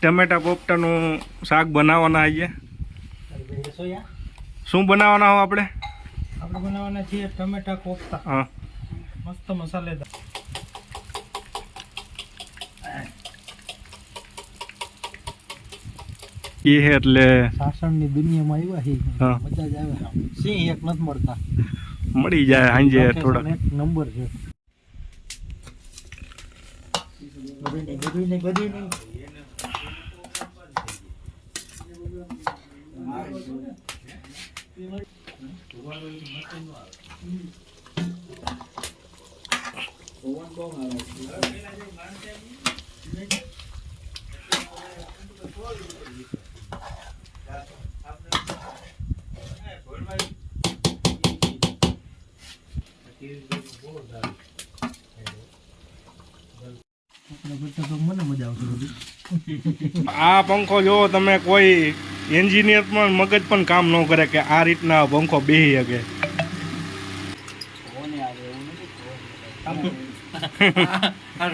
ટમેટા પોપટાનું શાક બનાવવાના આવીએ શું બનાવવાના હો આપણે? આપણે બનાવવાના છીએ ટમેટા કોફતા હા. મસ્ત મસાલેદાર. એ હે એટલે સાસણની દુનિયામાં આવ્યા હી. મજા જ આવે. સિંહ એક નથી મળતા. મળી જાય સાંજે થોડા એક નંબર છે. બધું નહીં બધું નહીં Aqui ele deu um bolo, આવશે આ પંખો જો તમે કોઈ એન્જિનિયર પણ મગજ પણ કામ ન કરે કે આ રીતના પંખો બેહી શકે.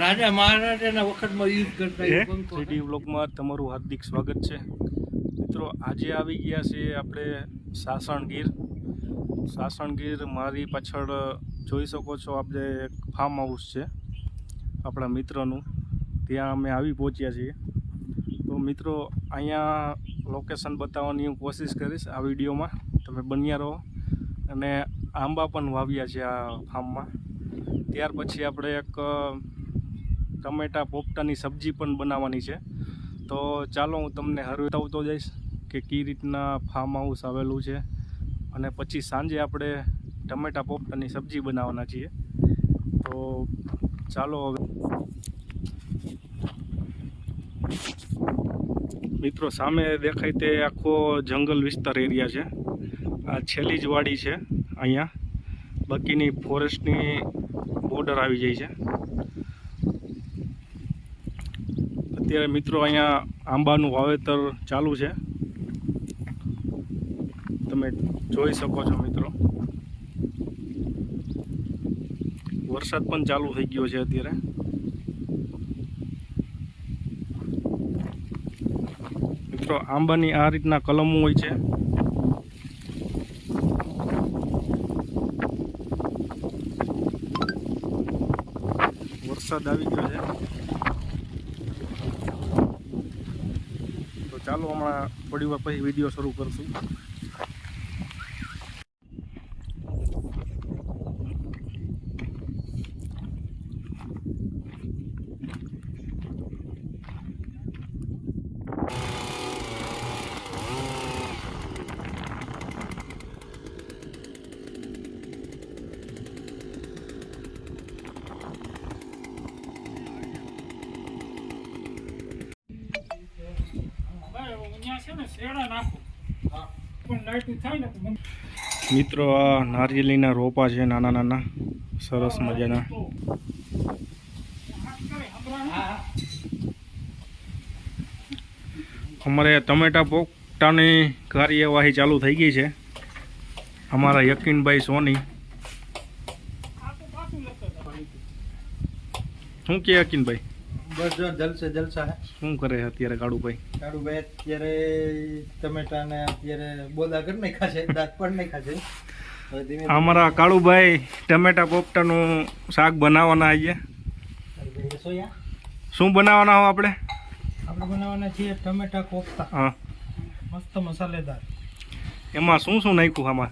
રાજા મહારાજાના વખતમાં યુઝ કરતા એ સિટી બ્લોગમાં તમારું હાર્દિક સ્વાગત છે. મિત્રો આજે આવી ગયા છે આપણે સાસણગીર. સાસણગીર મારી પાછળ જોઈ શકો છો આપણે એક ફાર્મ હાઉસ છે. આપણા મિત્રનું. ત્યાં અમે આવી પહોંચ્યા છીએ. તો મિત્રો, અહીંયા લોકેશન બતાવવાની હું કોશિશ કરીશ આ વિડીયોમાં. તમે બન્યા રહો. અને આંબા પણ વાવ્યા છે આ ફાર્મમાં. ત્યાર પછી આપણે એક ટમેટા પોપટાની સબ્જી પણ બનાવવાની છે. તો ચાલો હું તમને હરતાવતો જઈશ કે કઈ રીતના ફાર્મ હાઉસ આવેલું છે. અને પછી સાંજે આપણે ટમેટા પોપટાની સબ્જી બનાવવાના છીએ. તો ચાલો હવે મિત્રો, સામે દેખાય તે આખો જંગલ વિસ્તાર એરિયા છે. આ છેલ્લી જ વાડી છે અહીંયા. બાકીની ફોરેસ્ટની બોર્ડર આવી જાય છે. અત્યારે મિત્રો અહીંયા આંબાનું વાવેતર ચાલુ છે. તમે જોઈ શકો છો મિત્રો. વરસાદ પણ ચાલુ થઈ ગયો છે અત્યારે. મિત્રો, આંબાની આ રીતના કલમો હોય છે. વરસાદ આવી ગયો છે. તો ચાલો હમણાં થોડી વાર પછી વીડિયો શરૂ કરશું. છે ને શેરડા નાખો. પણ લાઈટું થાય ને મિત્રો આ નારિયેળીના રોપા છે નાના નાના. સરસ મજાના. અમારે ટમેટા પોપટાની કાર્યવાહી ચાલુ થઈ ગઈ છે. અમારા યકીનભાઈ સોની. શું કે યકીનભાઈ? બસ જો જલસે જલસા હે. શું કરે અત્યારે કાળુભાઈ કાળુભાઈ અત્યારે ટમેટા ને અત્યારે બોલા કરી નાખ્યા છે દાંત પણ નાખ્યા છે. હવે અમારા કાળુભાઈ ટમેટા પોપટાનું શાક બનાવવાના આવીએ શું બનાવવાના હો આપણે? આપણે બનાવવાના છીએ ટમેટા કોફતા હા. મસ્ત મસાલેદાર. એમાં શું શું નાખ્યું આમાં?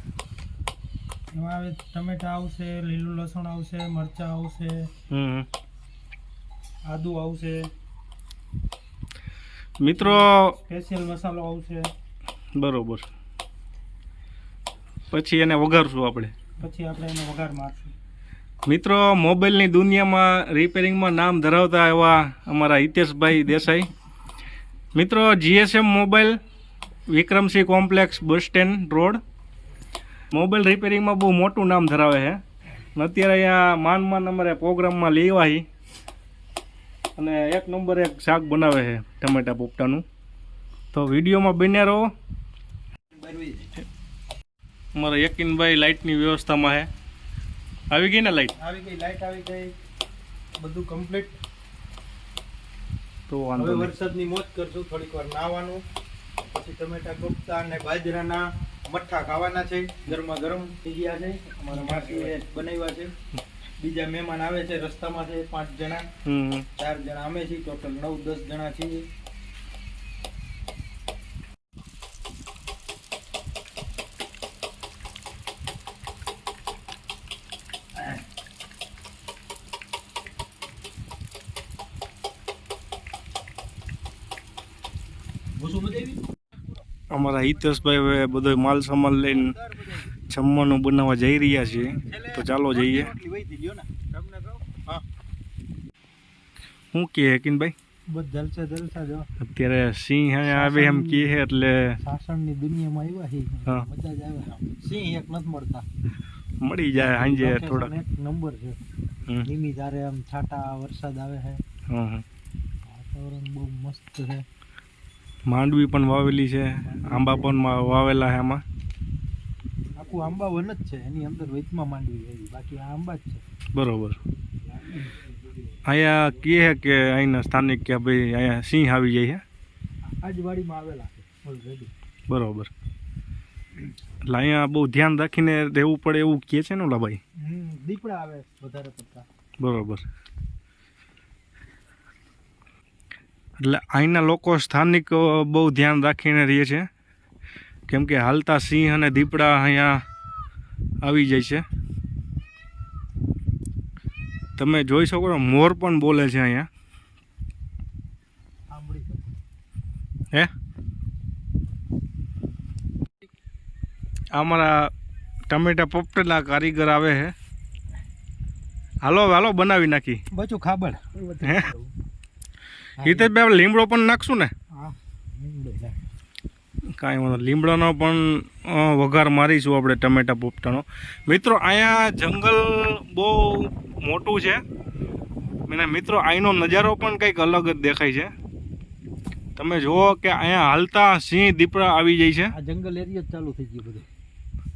એમાં આવે ટમેટા આવશે લીલું લસણ આવશે મરચાં આવશે. હમ. આદુ આવશે. મિત્રો સ્પેશિયલ મસાલો આવશે. બરોબર. પછી એને વઘારશું આપણે. પછી આપણે એને વઘાર મારશું. મિત્રો મોબાઈલની દુનિયામાં રિપેરિંગમાં નામ ધરાવતા એવા અમારા હિતેશભાઈ દેસાઈ. મિત્રો GSM mobile Vikramsinh complex bus stand road. Mobile રિપેરિંગમાં બહુ મોટું નામ ધરાવે છે. અત્યારે અહીંયા માન માન અમારે પ્રોગ્રામમાં લેવાય અને એક નંબર એક શાક બનાવે છે ટમેટા પોપટાનું. તો વિડીયોમાં બન્યા રહો. અમારા યકીનભાઈ લાઇટની વ્યવસ્થામાં છે. આવી ગઈ ને લાઇટ? આવી ગઈ લાઇટ આવી ગઈ. બધું કમ્પ્લીટ તો હવે વરસાદની મોજ કરશું થોડીક વાર નાવાનું પછી ટમેટા કોફતા અને બાજરાના મઠ્ઠા ખાવાના છે. ગરમા ગરમ થઈ ગયા છે. અમારા માસીએ બનાવ્યા છે. બીજા મહેમાન આવે છે રસ્તામાં છે પાંચ જણા. હમ ચાર જણા અમે છીએ ટોટલ નવ દસ જણા છીએ. અમારા હિતેશભાઈ બધો માલ સામાન લઈને જમવાનું બનાવવા જઈ રહ્યા છીએ. તો ચાલો જઈએ. શું કહે? કિનભાઈ જલસા જલસા જો અત્યારે સિંહ આવે એમ છે એટલે સાસણની દુનિયામાં આવ્યા છે મજા જ આવે. સિંહ એક નથી મળતા. મળી જાય સાંજે એક નંબર છે. ધીમી ધારે આમ છાટા વરસાદ આવે છે. હં હં. વાતાવરણ બહુ મસ્ત છે. માંડવી પણ વાવેલી છે. આંબા પણ વાવેલા છે આમાં. આખું આંબા વન જ છે એની અંદર વચમાં માંડવી છે બાકી આ આંબા જ છે. બરોબર. અહીંયા કહે હે કે અહીંના સ્થાનિક કે ભાઈ અહીંયા સિંહ આવી જાય છે? આજવાડીમાં આવેલા છે ઓલરેડી બરોબર. એટલે અહીંયા બહુ ધ્યાન રાખીને રહેવું પડે એવું કહે છે ને ઓલા ભાઈ દીપડા આવે વધારે પડતા. બરોબર. એટલે અહીંના લોકો સ્થાનિક બહુ ધ્યાન રાખીને રહે છે. કેમ કે હાલતા સિંહ અને દીપડા અહીંયા આવી જાય છે. તમે જોઈ શકો છો મોર પણ બોલે છે અહીંયા. હે? અમારા ટમેટા પોપટેલા કારીગર આવે છે. હાલો હાલો બનાવી નાખી. બચું ખાબડ. હે? હિતેશભાઈ લીમડો પણ નાખશું ને. કાંઈ વાંધો લીમડાનો પણ વઘાર મારીશું આપણે ટમેટા પોપટાનો. મિત્રો અહીંયા જંગલ બહુ મોટું છે. અને મિત્રો અહીંનો નજારો પણ કંઈક અલગ જ દેખાય છે. તમે જુઓ કે અહીંયા હાલતા સિંહ દીપડા આવી જાય છે. જંગલ એરિયા ચાલુ થઈ ગયું બધું.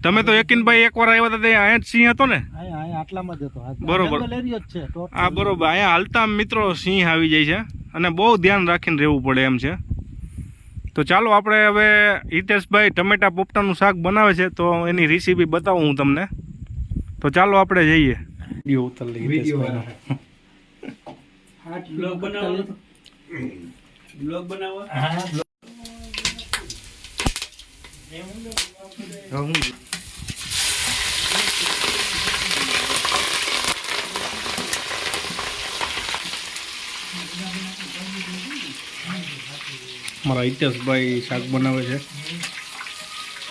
તમે તો યકીનભાઈ એકવાર આવ્યા હતા તે અહીંયા જ સિંહ હતો ને? આટલામાં જ હતો. બરોબર. હા છે આ બરોબર. અહીંયા હાલતા મિત્રો સિંહ આવી જાય છે. અને બહુ ધ્યાન રાખીને રહેવું પડે એમ છે. તો ચાલો આપણે હવે હિતેશભાઈ ટમેટા પોપટાનું શાક બનાવે છે તો એની રેસીપી બતાવું હું તમને. તો ચાલો આપણે જઈએ. બનાવો બ્લોગ બનાવો હા બ્લોગ. હા, હું મારા હિતેશભાઈ શાક બનાવે છે.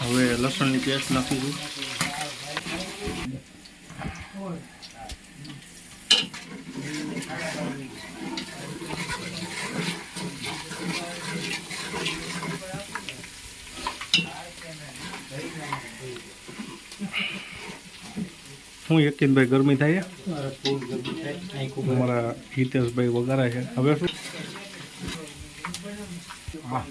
હવે લસણની પેસ્ટ નાખીશું હું યકીનભાઈ ગરમી થાય. મારા હિતેશભાઈ વગાડે છે. હવે શું? હા.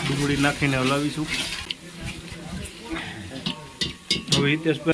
ડુંગળી નાખીને હલાવીશું હવે હિતેશભાઈ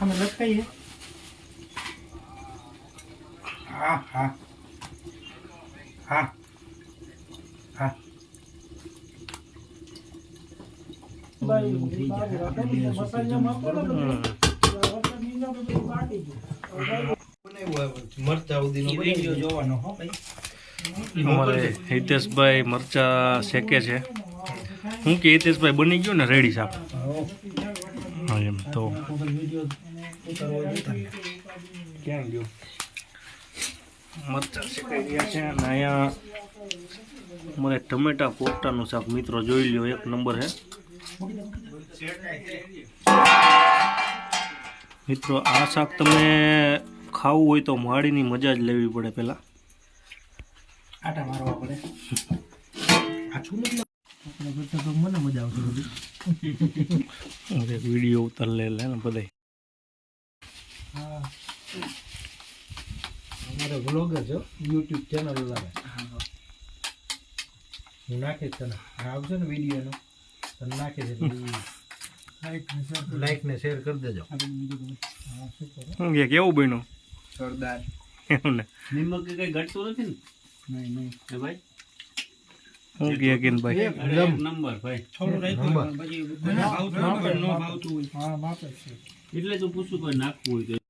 हमें लगता ही है हाँ हाँ हाँ हाँ મસાલા માં પણ બાટી ગયું મરચા ઉદીનો જોવાનો હો ભાઈ. અમારે હિતેશભાઈ મરચા શેકે છે. હું કે હિતેશભાઈ બની ગયો ને રેડી સાપ હા એમ તો. ક્યાં ગયો? મરચા શેકાઈ ગયા છે અને અહીંયા મને ટમેટા કોફતાનું શાક મિત્રો જોઈ લ્યો એક નંબર છે મિત્રો આ શાક તમે ખાવું હોય તો માળીની મજા જ લેવી પડે પહેલાં આટા મારવા પડે. આછું મને મજા આવશે એક વીડિયો ઉતાર લે લે ને બધાય. હા. અમારે વ્લોગર છો યુટ્યુબ ચેનલ લાગે હું નાખીશ તને. આ આવશે ને વિડીયોનો. તને નાખીશ લાઈક ને શેર કરી દેજો. કેવું બન્યું. સરદાર એવું ને નિમક કે કઈ ઘટતું નથી ને? નહીં નહીં. હે ભાઈ? હું કે કિન ભાઈ? એક નંબર ભાઈ. એટલે તો પૂછું કોઈ નાખવું હોય તો.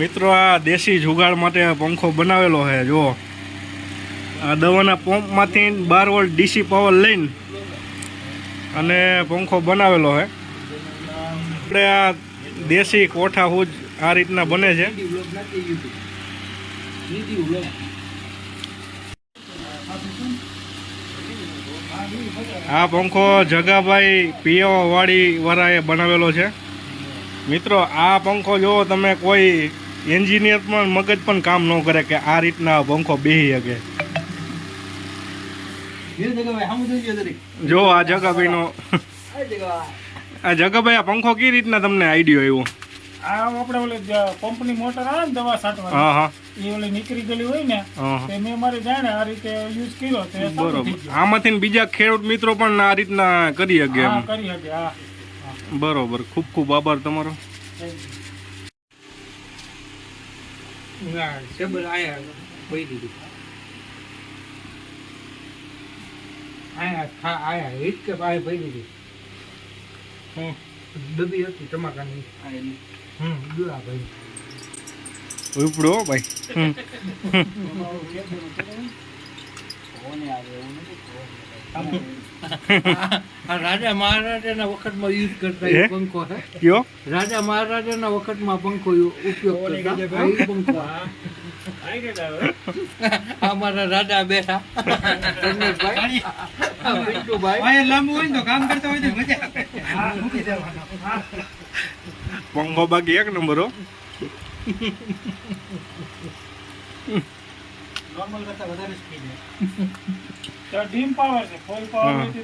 મિત્રો આ દેશી જુગાડ માટે પંખો બનાવેલો છે જો આ દવાના પંપમાંથી બાર વોલ્ટ ડીસી પાવર લઈને અને પંખો બનાવેલો છે. આપણે આ દેશી કોઠા હુજ આ રીતના બને છે. આ પંખો જગાભાઈ પિયાવાળી વાળી વાળાએ બનાવેલો છે. મિત્રો, આ પંખો જો તમે કોઈ એન્જિનિયર પણ મગજ પણ કામ ન કરે કે આ રીતના પંખો બેહી શકે. જો આ જગાભાઈનો આ જગાભાઈ, આ પંખો કઈ રીતના તમને આઈડિયો આવ્યો? આ આપણે ઓલે જે પંપની મોટર આવે ને દવા છાંટવા હા હા. એ ઓલી નીકળી ગયેલી હોય ને. તે મેં મારી જાણે આ રીતે યુઝ કર્યો તે બરોબર. આમાંથી ને બીજા ખેડૂત મિત્રો પણ આ રીતના કરી શકે એમ. કરી શકે હા બરોબર. ખૂબ ખૂબ આભાર તમારો. ના ટેબલ આયા પડી દીધું. આયા આયા હિટ કે ભાઈ ભાઈ દીધી. હમ. ડબ્બી હતી ટમાટાની હમ દુરા ભાઈ. ઉપડો ભાઈ. હમ. આ રાજા મહારાજાના વખતમાં યુઝ કરતા હે? એ પંખો હે. કયો? રાજા મહારાજાના વખતમાં પંખો યુ- ઉપયોગ કરતા. આ ઈ પંખો. આ મારા રાજા બેઠા. રમેશભાઈ. આ પિન્ટુભાઈ. પંખો બાકી એક નંબર હો. નોર્મલ કરતા વધારે સ્પીડ તો ડીમ પાવર છે. ફૂલ પાવર તો